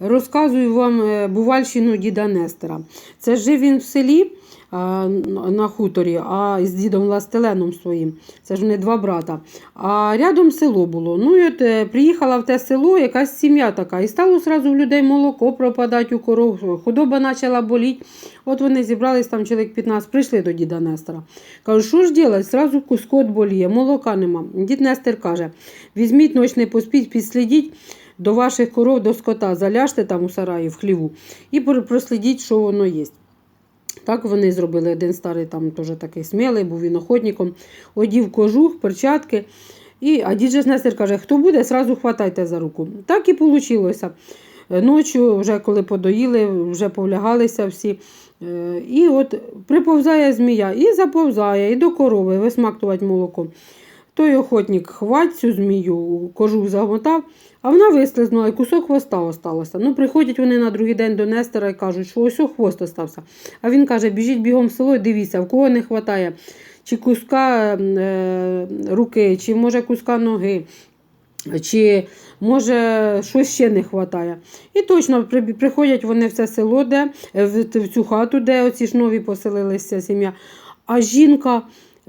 Розказую вам е, бувальщину діда Нестера. Це жив він в селі на хуторі, а з дідом Ластеленом своїм. Це ж вони два брата. А рядом село було. Ну і от е, приїхала в те село якась сім'я така. І стало зразу в людей молоко пропадати у коров, худоба почала боліти. От вони зібрались там чоловік 15, прийшли до діда Нестора. Кажуть, що ж робити? Зразу скот боліє, молока нема. Дід Нестер каже: візьміть ноч не поспіть, підслідіть до ваших коров, до скота, заляжте там у сараї в хліву і прослідіть, що воно є. Так вони зробили. Один старий там теж такий смілий, був він охотником, одів кожух, перчатки. І, а дід же Нестер каже, хто буде, зразу хватайте за руку. Так і вийшло. Ночі, вже коли подоїли, вже повлягалися всі. Е, І от приповзає змія, і заповзає, і до корови висмактувати молоко. Той охотник хвать цю змію, кожух замотав, а вона вислизнула, і кусок хвоста осталося. Ну, приходять вони на другий день до Нестора і кажуть, що ось хвост остався. А він каже, біжіть бігом в село і дивіться, в кого не вистачає, чи куска е, руки, чи може куска ноги. Чи може щось ще не вистачає. І точно приходять вони в це село, де, в, цю хату, де оці ж нові поселилися сім'я. А жінка,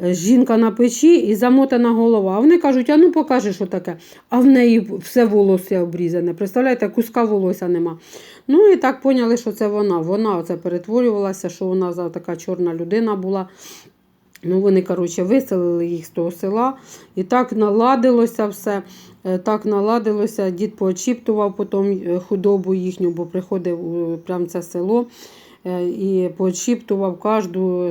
жінка на печі і замотана голова. А вони кажуть, а ну покажи, що таке. А в неї все волосся обрізане. Представляєте, куска волосся нема. Ну і так поняли, що це вона. Вона оце перетворювалася, що вона така чорна людина була. Ну, вони, коротше, виселили їх з того села, і так наладилося все. е, Так наладилося, дід поочіптував потім е, худобу їхню, бо приходив у прям це село е, і поочіптував кожну